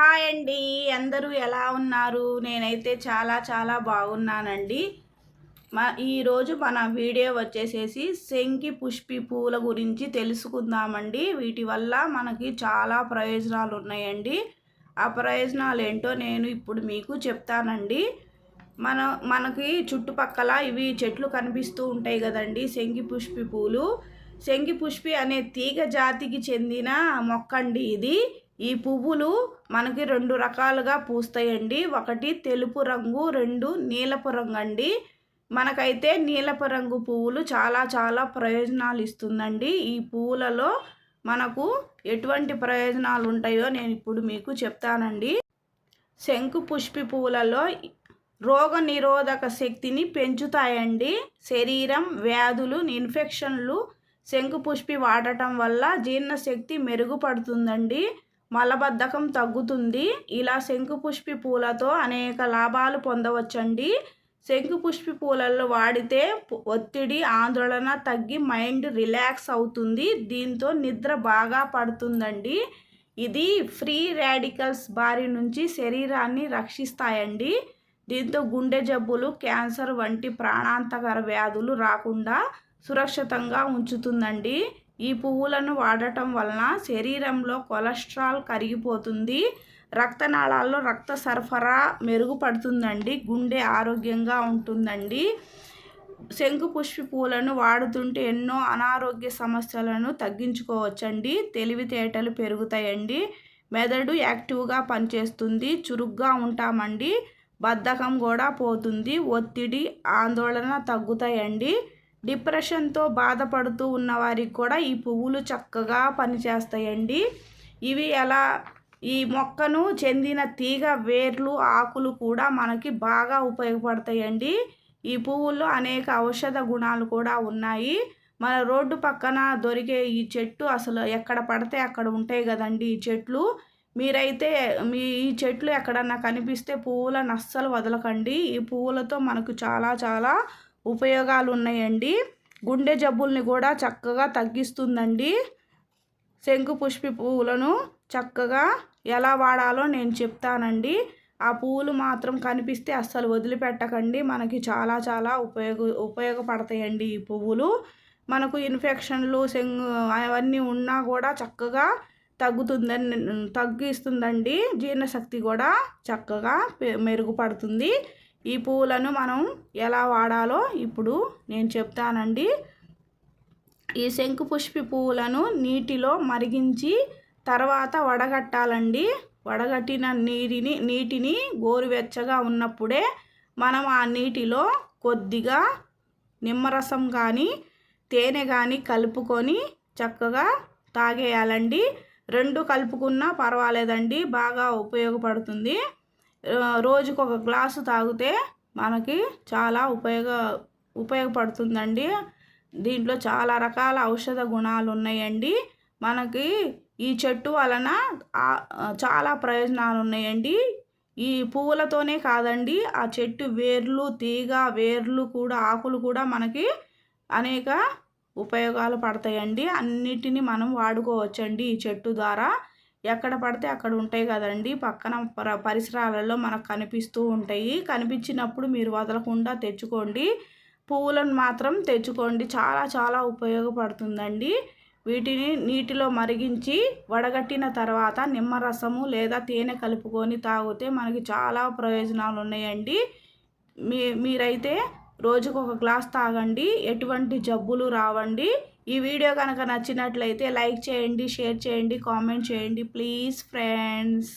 Hi అండి. అందరూ ఎలా ఉన్నారు? నేనైతే చాలా చాలా బాగున్నానండి. మా ఈరోజు మన వీడియో వచ్చేసేసి శంకి పుష్పి పూల గురించి తెలుసుకుందామండి. వీటి వల్ల మనకి చాలా ప్రయోజనాలు ఉన్నాయండి. ఆ ప్రయోజనాలు ఏంటో నేను ఇప్పుడు మీకు చెప్తానండి. మన మనకి చుట్టుపక్కల ఇవి చెట్లు కనిపిస్తూ ఉంటాయి కదండి శంకి పుష్పి పూలు. శంకి పుష్పి అనే తీగ జాతికి చెందిన మొక్క అండి ఇది. ఈ పువ్వులు మనకి రెండు రకాలుగా పూస్తాయండి. ఒకటి తెలుపు రంగు రెండు నీలపు రంగు అండి. మనకైతే నీలపు రంగు పువ్వులు చాలా చాలా ప్రయోజనాలు ఇస్తుందండి. ఈ పువ్వులలో మనకు ఎటువంటి ప్రయోజనాలు ఉంటాయో నేను ఇప్పుడు మీకు చెప్తానండి. శంకు పుష్పి పువ్వులలో రోగ నిరోధక శక్తిని పెంచుతాయండి. శరీరం వ్యాధులు ఇన్ఫెక్షన్లు శంకుపుష్పి వాడటం వల్ల జీర్ణశక్తి మెరుగుపడుతుందండి. మలబద్ధకం తగ్గుతుంది. ఇలా శంకుపుష్పి పూలతో అనేక లాభాలు పొందవచ్చండి. శంకుపుష్పి పూలలో వాడితే ఒత్తిడి ఆందోళన తగ్గి మైండ్ రిలాక్స్ అవుతుంది. దీంతో నిద్ర బాగా పడుతుందండి. ఇది ఫ్రీ రాడికల్స్ బారి నుంచి శరీరాన్ని రక్షిస్తాయండి. దీంతో గుండె జబ్బులు క్యాన్సర్ వంటి ప్రాణాంతకర వ్యాధులు రాకుండా సురక్షితంగా ఉంచుతుందండి. ఈ పువ్వులను వాడటం వలన శరీరంలో కొలెస్ట్రాల్ కరిగిపోతుంది. రక్తనాళాల్లో రక్త సరఫరా మెరుగుపడుతుందండి. గుండె ఆరోగ్యంగా ఉంటుందండి. శంకుపుష్పి పూలను వాడుతుంటే ఎన్నో అనారోగ్య సమస్యలను తగ్గించుకోవచ్చండి. తెలివితేటలు పెరుగుతాయండి. మెదడు యాక్టివ్గా పనిచేస్తుంది. చురుగ్గా ఉంటామండి. బద్ధకం కూడా పోతుంది. ఒత్తిడి ఆందోళన తగ్గుతాయండి. డిప్రెషన్తో బాధపడుతూ ఉన్నవారికి కూడా ఈ పువ్వులు చక్కగా పనిచేస్తాయండి. ఇవి ఎలా ఈ మొక్కను చెందిన తీగ వేర్లు ఆకులు కూడా మనకి బాగా ఉపయోగపడతాయండి. ఈ పువ్వుల్లో అనేక ఔషధ గుణాలు కూడా ఉన్నాయి. మన రోడ్డు పక్కన దొరికే ఈ చెట్టు అసలు ఎక్కడ పడితే అక్కడ ఉంటాయి కదండి ఈ చెట్లు. మీరైతే మీ ఈ చెట్లు ఎక్కడన్నా కనిపిస్తే పువ్వులను అస్సలు వదలకండి. ఈ పువ్వులతో మనకు చాలా చాలా ఉపయోగాలు ఉన్నాయండి గుండె జబ్బుల్ని కూడా చక్కగా తగ్గిస్తుందండి. శంకు పుష్పి పువ్వులను చక్కగా ఎలా వాడాలో నేను చెప్తానండి. ఆ పువ్వులు మాత్రం కనిపిస్తే అస్సలు వదిలిపెట్టకండి. మనకి చాలా చాలా ఉపయోగ ఉపయోగపడతాయండి ఈ పువ్వులు. మనకు ఇన్ఫెక్షన్లు శంగు అవన్నీ ఉన్నా కూడా చక్కగా తగ్గుతుందని తగ్గిస్తుందండి. జీర్ణశక్తి కూడా చక్కగా మెరుగుపడుతుంది. ఈ పువ్వులను మనం ఎలా వాడాలో ఇప్పుడు నేను చెప్తానండి. ఈ శంకుపుష్పి పువ్వులను నీటిలో మరిగించి తర్వాత వడగట్టాలండి. వడగట్టిన నీటిని నీటిని గోరువెచ్చగా ఉన్నప్పుడే మనం ఆ నీటిలో కొద్దిగా నిమ్మరసం కానీ తేనె కానీ కలుపుకొని చక్కగా తాగేయాలండి. రెండు కలుపుకున్నా పర్వాలేదండి బాగా ఉపయోగపడుతుంది. రోజుకు ఒక గ్లాసు తాగితే మనకి చాలా ఉపయోగ ఉపయోగపడుతుందండి. దీంట్లో చాలా రకాల ఔషధ గుణాలు ఉన్నాయండి మనకి ఈ చెట్టు వలన చాలా ప్రయోజనాలు ఉన్నాయండి ఈ పువ్వులతోనే కాదండి ఆ చెట్టు వేర్లు తీగ వేర్లు కూడా ఆకులు కూడా మనకి అనేక ఉపయోగాలు పడతాయండి. అన్నిటిని మనం వాడుకోవచ్చండి ఈ చెట్టు ద్వారా. ఎక్కడ పడితే అక్కడ ఉంటాయి కదండి. పక్కన పరిసరాలలో మనకు కనిపిస్తూ ఉంటాయి. కనిపించినప్పుడు మీరు వదలకుండా తెచ్చుకోండి. పువ్వులను మాత్రం తెచ్చుకోండి. చాలా చాలా ఉపయోగపడుతుందండి. వీటిని నీటిలో మరిగించి వడగట్టిన తర్వాత నిమ్మరసము లేదా తేనె కలుపుకొని తాగితే మనకి చాలా ప్రయోజనాలు ఉన్నాయండి మీ మీరైతే రోజుకు ఒక గ్లాస్ తాగండి ఎటువంటి జబ్బులు రావండి. ఈ వీడియో కనుక నచ్చినట్లయితే లైక్ చేయండి షేర్ చేయండి కామెంట్ చేయండి. Please friends.